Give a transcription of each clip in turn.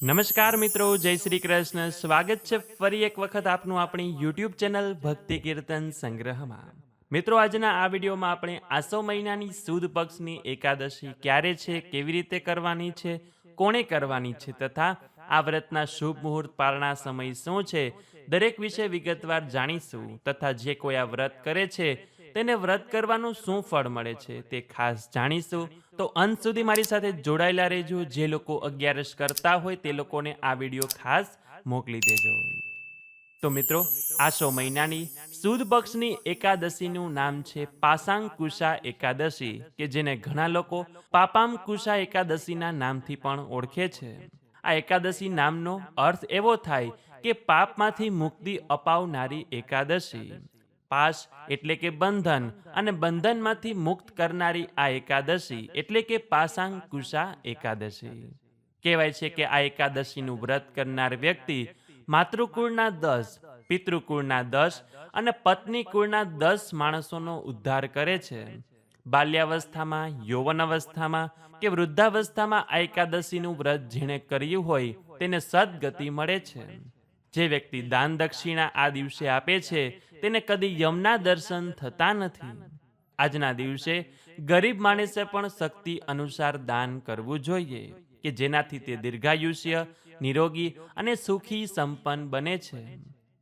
નમસ્કાર મિત્રો, જય શ્રી કૃષ્ણ. સ્વાગત છે ફરી એક વખત આપનું આપણી યુટ્યુબ ચેનલ ભક્તિ કીર્તન સંગ્રહમાં. મિત્રો, આજના આ વિડીયોમાં આપણે આસો મહિનાની સુદ પક્ષની એકાદશી ક્યારે છે, કેવી રીતે કરવાની છે, કોણે કરવાની છે તથા આ વ્રતના શુભ મુહૂર્ત પારણા સમય શું છે, દરેક વિશે વિગતવાર જાણીશું તથા જે કોઈ આ વ્રત કરે છે તેને વ્રત કરવાનું શું ફળ મળે છે તે ખાસ જાણીશું. તો અંત સુધી મારી સાથે જોડાયેલા રહેજો. જે લોકો અગિયારસ કરતા હોય તે લોકોને આ વીડિયો ખાસ મોકલી દેજો. તો મિત્રો આસો મહિનાની સુદ પક્ષની એકાદશીનું નામ છે પાસાંકુશા એકાદશી, કે જેને ઘણા લોકો પાપાંકુશા એકાદશીના નામથી પણ ઓળખે છે. આ એકાદશી નામનો અર્થ એવો થાય કે પાપમાંથી મુક્તિ અપાવનારી એકાદશી. પાશ એટલે કે બંધન અને બંધનમાંથી મુક્ત કરનારી આ એકાદશી એટલે કે પાસાંકુશા એકાદશી. કહેવાય છે કે આ એકાદશીનું વ્રત કરનાર વ્યક્તિ માતૃકુળના દસ, પિતૃકુળના દસ અને પત્ની કુળના દસ માણસોનો ઉદ્ધાર કરે છે. બાલ્યાવસ્થામાં યૌવન અવસ્થામાં કે વૃદ્ધાવસ્થામાં આ એકાદશીનું વ્રત જેણે કર્યું હોય તેને સદગતિ મળે છે. જે વ્યક્તિ દાન દક્ષિણા આ દિવસે આપે છે તેને કદી યમના દર્શન થતા નથી. આજના દિવસે ગરીબ માણસે પણ શક્તિ અનુસાર દાન કરવું જોઈએ કે જેનાથી તે દીર્ઘાયુષ્ય, નિરોગી અને સુખી સંપન્ન બને છે.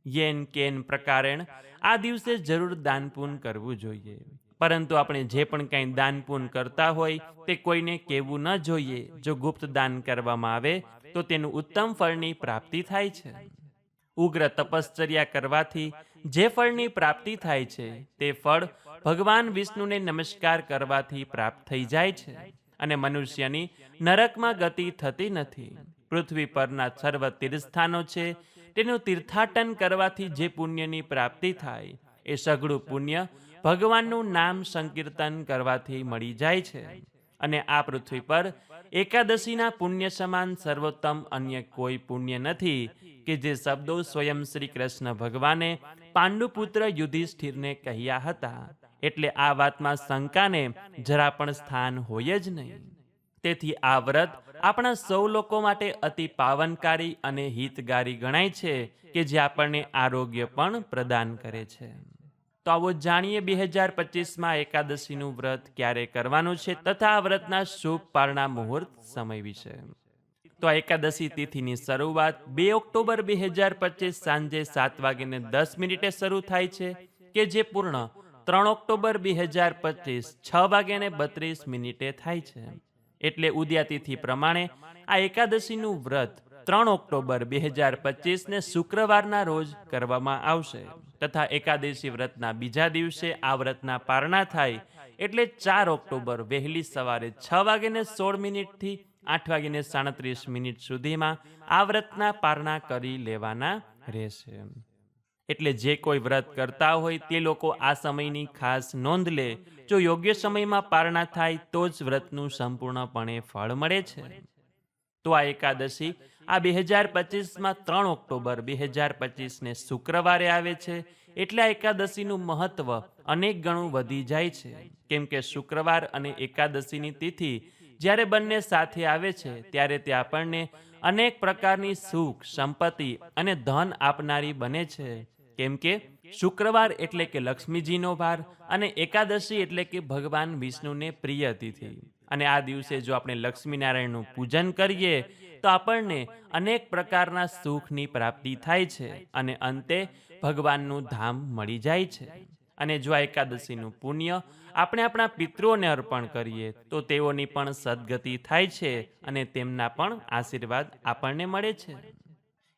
યેન કેન પ્રકારેણ આ દિવસે જરૂર દાનપૂન કરવું જોઈએ. પરંતુ આપણે જે પણ કંઈ દાનપૂન કરતા હોય તે કોઈને કહેવું ન જોઈએ. જો ગુપ્ત દાન કરવામાં આવે, તો તેનું ઉત્તમ ફળની પ્રાપ્તિ થાય છે. ઉગ્ર તપશ્ચર્યા કરવાથી જે ફળની પ્રાપ્તિ થાય છે, તે ફળ ભગવાન વિષ્ણુને નમસ્કાર કરવાથી પ્રાપ્ત થઈ જાય છે અને મનુષ્યની નરકમાં ગતિ થતી નથી. પૃથ્વી પરના સર્વ તીર્થસ્થાનો છે, તેનું તીર્થાટન કરવાથી જે પુણ્યની પ્રાપ્તિ થાય, એ સઘળું પુણ્ય ભગવાનનું નામ સંકીર્તન કરવાથી મળી જાય છે. અને આ પૃથ્વી પર એકાદશીના પુણ્ય સમાન સર્વોત્તમ અન્ય કોઈ પુણ્ય નથી કે જે શબ્દો સ્વયં શ્રી કૃષ્ણ ભગવાને પાંડુપુત્ર યુધિષ્ઠિરને કહ્યા હતા, એટલે આ વાતમાં શંકાને જરા પણ સ્થાન હોય જ નહીં. તેથી આ વ્રત આપણા સૌ લોકો માટે અતિ પાવનકારી અને હિતકારી ગણાય છે કે જે આપણને આરોગ્ય પણ પ્રદાન કરે છે. તો આવો જાણીએ બે હજાર પચીસમાં એકાદશીનું વ્રત ક્યારે કરવાનું છે તથા આ વ્રતના શુભ પારણા મુહૂર્ત સમય વિશે. તો આ એકાદશી તિથિની શરૂઆત બે ઓક્ટોબર બે હજાર પચીસ સાંજે સાત વાગીને દસ મિનિટે શરૂ થાય છે, કે જે પૂર્ણ ત્રણ ઓક્ટોબર બે હજાર પચીસ છ વાગ્યાને બત્રીસ મિનિટે થાય છે. એટલે ઉદ્યાતિથિ પ્રમાણે આ એકાદશીનું વ્રત ત્રણ ઓક્ટોબર બે હજાર પચીસને શુક્રવારના રોજ કરવામાં આવશે. તથા એકાદશી વ્રતના બીજા દિવસે આ વ્રતના પારણા થાય, એટલે ચાર ઓક્ટોબર વહેલી સવારે છ વાગ્યાને સોળ મિનિટથી આઠ વાગીને સાડત્રીસ મિનિટ સુધીમાં આ વ્રતના પારણા કરી લેવાના રહેશે. એટલે જે કોઈ વ્રત કરતા હોય તે લોકો આ સમયની ખાસ નોંધ લે. જો યોગ્ય સમયમાં પારણા થાય તો જ વ્રતનું સંપૂર્ણપણે ફળ મળે છે. તો આ એકાદશી આ બે હજાર પચીસમાં ત્રણ ઓક્ટોબર બે હજાર પચીસને શુક્રવારે આવે છે. એટલે આ એકાદશીનું મહત્વ અનેક ગણું વધી જાય છે. કેમ કે શુક્રવાર અને એકાદશીની તિથિ જ્યારે બંને સાથે આવે છે, ત્યારે તે આપણને અનેક પ્રકારની સુખ, સંપત્તિ અને ધન આપનારી બને છે. કેમ કે શુક્રવાર એટલે કે લક્ષ્મીજીનો વાર અને એકાદશી એટલે કે ભગવાન વિષ્ણુને પ્રિય તિથિ. અને આ દિવસે જો આપણે લક્ષ્મીનારાયણનું પૂજન કરીએ, તો આપણને અનેક પ્રકારના સુખની પ્રાપ્તિ થાય છે અને અંતે ભગવાનનું ધામ મળી જાય છે. અને જો આ એકાદશીનું પુણ્ય આપણે આપણા પિતૃઓને અર્પણ કરીએ, તો તેઓની પણ સદગતિ થાય છે અને તેમના પણ આશીર્વાદ આપણને મળે છે.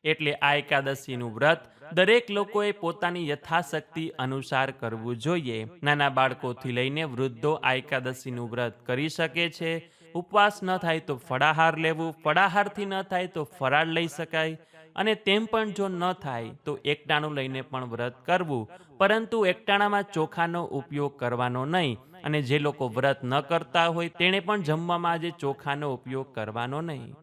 એટલે આ એકાદશીનું વ્રત દરેક લોકોએ પોતાની યથાશક્તિ અનુસાર કરવું જોઈએ. નાના બાળકોથી લઈને વૃદ્ધો આ એકાદશીનું વ્રત કરી શકે છે. ઉપવાસ ન થાય તો ફળાહાર લેવું, ફળાહારથી ન થાય તો ફરાળ લઈ શકાય. અને તેમ પણ જો ન થાય, તો એકટાણું લઈને પણ વ્રત કરવું. પરંતુ એકટાણામાં ચોખાનો ઉપયોગ કરવાનો નહીં, અને જે લોકો વ્રત ન કરતા હોય, તેણે પણ જમવામાં આજે ચોખાનો ઉપયોગ કરવાનો નહીં.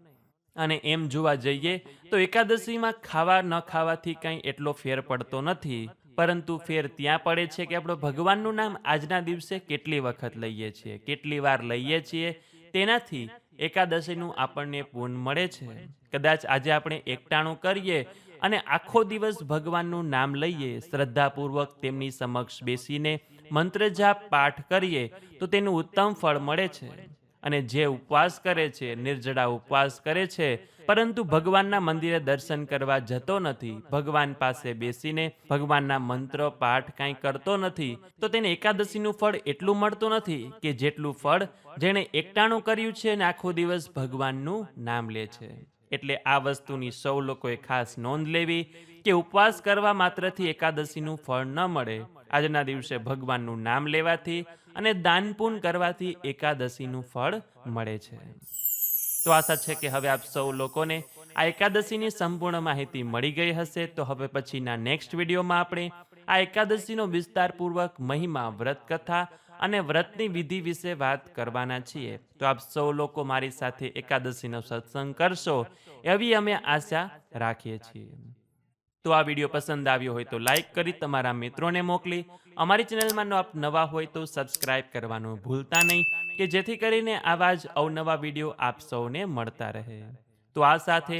અને એમ જોવા જઈએ, તો એકાદશીમાં ખાવા ન ખાવાથી કંઈ એટલો ફેર પડતો નથી. પરંતુ ફેર ત્યાં પડે છે કે આપણે ભગવાનનું નામ આજના દિવસે કેટલી વખત લઈએ છીએ, કેટલી વાર લઈએ છીએ, તેનાથી એકાદશીનું આપણને પૂન મળે છે. કદાચ આજે આપણે એકટાણું કરીએ અને આખો દિવસ ભગવાનનું નામ લઈએ, શ્રદ્ધાપૂર્વક તેમની સમક્ષ બેસીને મંત્ર પાઠ કરીએ, તો તેનું ઉત્તમ ફળ મળે છે. અને જે ઉપવાસ કરે છે, નિર્જળા ઉપવાસ કરે છે, પરંતુ ભગવાનના મંદિરે દર્શન કરવા જતો નથી, ભગવાન પાસે બેસીને ભગવાનના મંત્ર પાઠ કાંઈ કરતો નથી, તો તેને એકાદશીનું ફળ એટલું મળતું નથી કે જેટલું ફળ જેણે એકટાણું કર્યું છે અને આખો દિવસ ભગવાનનું નામ લે છે. એટલે આ વસ્તુની સૌ લોકોએ ખાસ નોંધ લેવી કે ઉપવાસ કરવા માત્રથી એકાદશીનું ફળ ન મળે. આજના દિવસે ભગવાનનું નામ લેવાથી અને દાનપૂન કરવાથી એકાદશીનું ફળ મળે છે. તો આશા છે કે હવે આપ સૌ લોકોને આ એકાદશીની સંપૂર્ણ માહિતી મળી ગઈ હશે. તો હવે પછીના નેક્સ્ટ વિડીયોમાં આપણે આ એકાદશીનો વિસ્તારપૂર્વક મહિમા વ્રત કથા અને વ્રતની વિધિ વિશે વાત કરવાના છીએ. તો આપ સૌ લોકો મારી સાથે એકાદશીનો સત્સંગ કરશો એવી અમે આશા રાખીએ છીએ. તો આ વીડિયો પસંદ આવ્યો હોય તો લાઈક કરી તમારા મિત્રોને મોકલી. અમારી ચેનલમાં આપ નવા હોય તો સબસ્ક્રાઇબ કરવાનું ભૂલતા નહીં, કે જેથી કરીને આવા જ અવનવા વીડિયો આપ સૌને મળતા રહે. તો આ સાથે